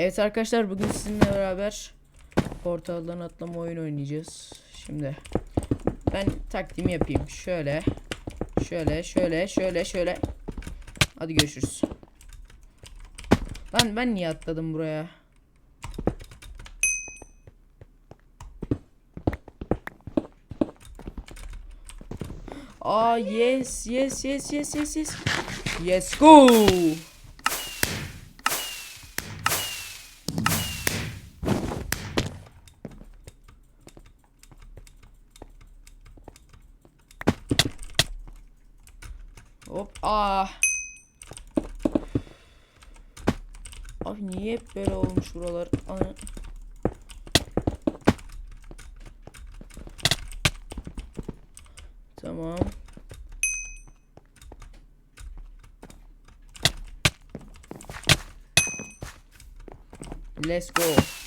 Evet arkadaşlar bugün sizinle beraber portaldan atlama oyun oynayacağız. Şimdi ben taktiğimi yapayım. Şöyle. Şöyle şöyle şöyle şöyle. Hadi görüşürüz. Lan ben niye atladım buraya? Aa yes yes yes yes yes yes. Yes go. Hop ah. Abi niye hep böyle olmuş buralar? Ana. Tamam. Let's go.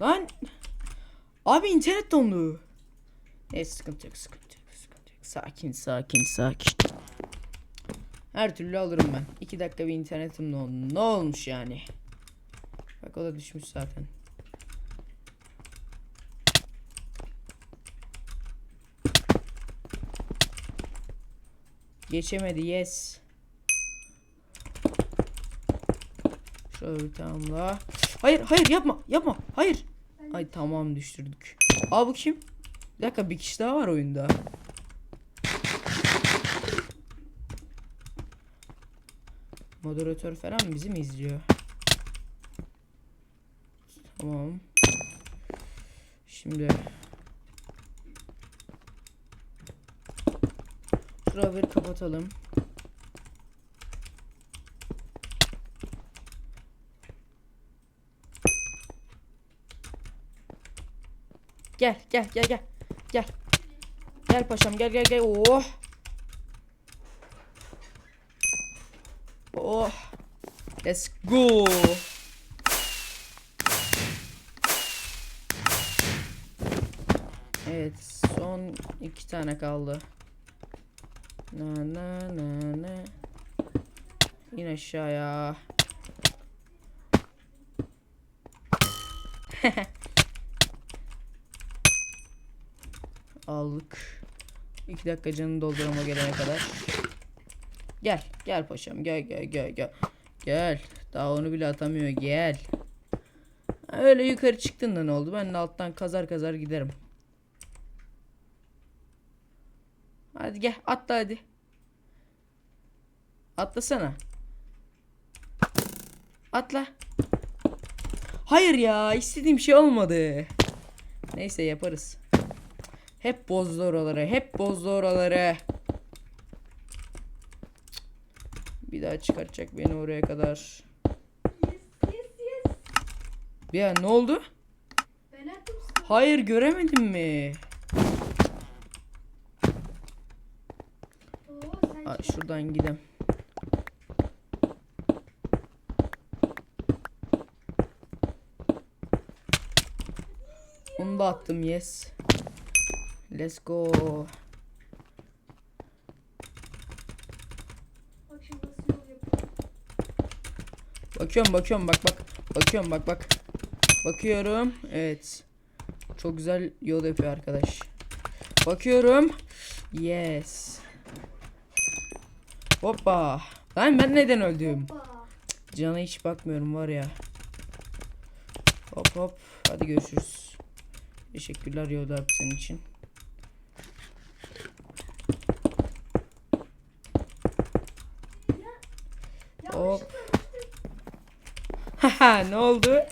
Lan. Abi internet dondu. Neyse sıkıntı yok sıkıntı yok sıkıntı yok. Sakin sakin sakin. Her türlü alırım ben. 2 dakika bir internetim dondu. Ne olmuş yani? Bak o da düşmüş zaten. Geçemedi yes. Şöyle bir tamamla. Hayır hayır yapma yapma hayır. Ay tamam düşürdük. Aa bu kim? Bir dakika bir kişi daha var oyunda. Moderatör falan bizi mi izliyor? Tamam. Şimdi Şurayı kapatalım. Gel gel gel gel. Gel. Gel paşam gel gel gel. Oh. Oh. Let's go. Evet son iki tane kaldı. Na na na na. İn aşağıya. Aldık. İki dakika canını doldurama gelene kadar. Gel. Gel paşam. Gel gel gel gel. Gel. Daha onu bile atamıyor. Gel. Öyle yukarı çıktın da ne oldu? Ben de alttan kazar kazar giderim. Hadi gel atla hadi. Atlasana. Atla. Hayır ya istediğim şey olmadı. Neyse yaparız. Hep bozdu oraları. Hep bozdu oraları. Bir daha çıkartacak beni oraya kadar. Yes yes yes. Ya ne oldu? Ben attım. Hayır göremedim mi? Oo Aa, şuradan gidelim. Onu da attım yes. Let's go. Bakıyorum bakıyorum bak bak. Bakıyorum bak bak. Bakıyorum. Evet. Çok güzel yol yapıyor arkadaş. Bakıyorum. Yes. Hoppa. Lan ben neden öldüm? Cana hiç bakmıyorum var ya. Hop hop. Hadi görüşürüz. Teşekkürler Yoda abi senin için. Hop. Haha ne oldu?